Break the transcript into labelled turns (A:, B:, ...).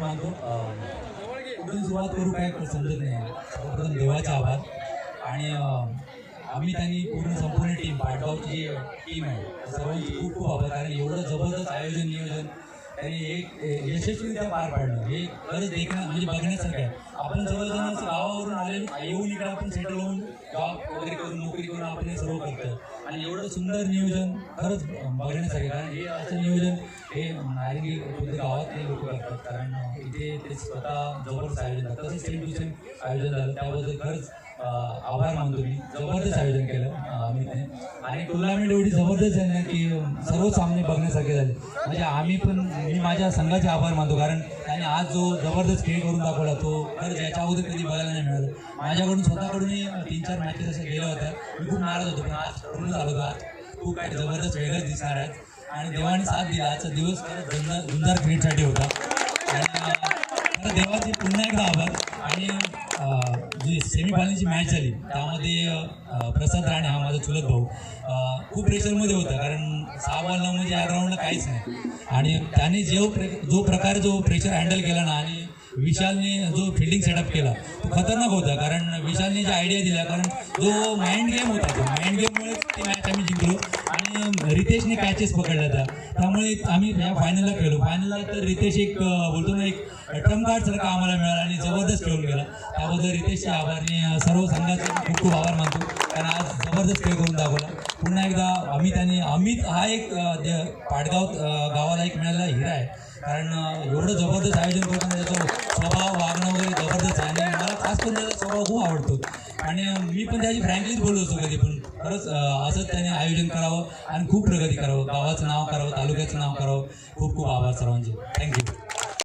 A: मानतो कुठून सुरुवात करू काय समजत नाही. सर्वप्रथम देवाचे आभार. आणि आम्ही त्यांनी पूर्ण संपूर्ण टीम पाटगावची जी टीम आहे सर्वांची खूप खूप आभार. कारण एवढं जबरदस्त आयोजन नियोजन त्यांनी एक यशस्वीरित्या पार पाडलं. हे खरंच देखणं म्हणजे बघण्यासारखं आहे. आपण सर्वजण असं गावावरून आले येऊन इकडे आपण सेटल होऊन जॉब वगैरे करून नोकरी करून आपण हे सर्व करतो आणि एवढं सुंदर नियोजन खरंच बघण्यासारखं कारण हे असं नियोजन हे नारिंगी खुद्द गावातले लोक करतात कारण इथे ते स्वतः जबरदस्त आयोजन करतात. तसंच सेम टू सेम आयोजन झालं. त्याबद्दल खरंच आभार मानतो मी. जबरदस्त आयोजन केलं आम्ही अमितने आणि टुर्नामेंट एवढी जबरदस्त आहे ना की सर्व सामने बघण्यासारखे झाले. म्हणजे आम्ही पण मी माझ्या संघाचे आभार मानतो. कारण त्याने आज जो जबरदस्त खेळ करून दाखवला तो खरंच याच्या अगोदर कधी बघायला नाही मिळालं. माझ्याकडून स्वतःकडूनही तीन चार मॅचेस असे गेल्या होत्या. मी खूप नाराज होतो. पण आज पूर्ण झालो होतो. आज खूप काही जबरदस्त वेगळंच दिसणार आहे. आणि देवाने साथ दिला. आजचा दिवस खरंच झुंजार क्रिकेटसाठी होता. आणि देवाचे पुन्हा एकदा आभार. आणि जी सेमीफायनलची मॅच झाली त्यामध्ये प्रसाद राणे हा माझा चुलत भाऊ खूप प्रेशरमध्ये होता. कारण सहा बॉल नऊ म्हणजे या ग्राउंडला काहीच नाही. आणि त्याने जो प्रे जो प्रकारे जो प्रेशर हँडल केला ना आणि विशालने जो फिल्डिंग सेटअप केला तो खतरनाक होता कारण विशालने ज्या आयडिया दिल्या कारण जो माइंड गेम होता तो माइंड गेममुळेच ती मॅच आम्ही जिंकलो. आणि रितेशने कॅचेस पकडल्या त्या. त्यामुळे आम्ही या फायनलला खेळलो. फायनलला तर रितेश एक बोलतो ना एक ट्रम्प कार्ड आम्हाला मिळाला आणि जबरदस्त खेळून गेला. त्याबद्दल रितेशचे आभार मी सर्व संघाचे खूप खूप आभार मानतो. कारण आज जबरदस्त खेळ करून दाखवला. पुन्हा एकदा अमित आणि अमित हा एक पाडगाव गावाला एक मिळालेला हिरा आहे. कारण एवढं जबरदस्त आयोजन करताना त्याचं पण त्याचा स्वभाव खूप आवडतो. आणि मी पण त्याची फ्रँकलीच बोलत असतो कधी पण. खरंच असंच त्याने आयोजन करावं आणि खूप प्रगती करावं. गावाचं नाव करावं तालुक्याचं नाव करावं. खूप खूप आभार सर्वांचे. थँक्यू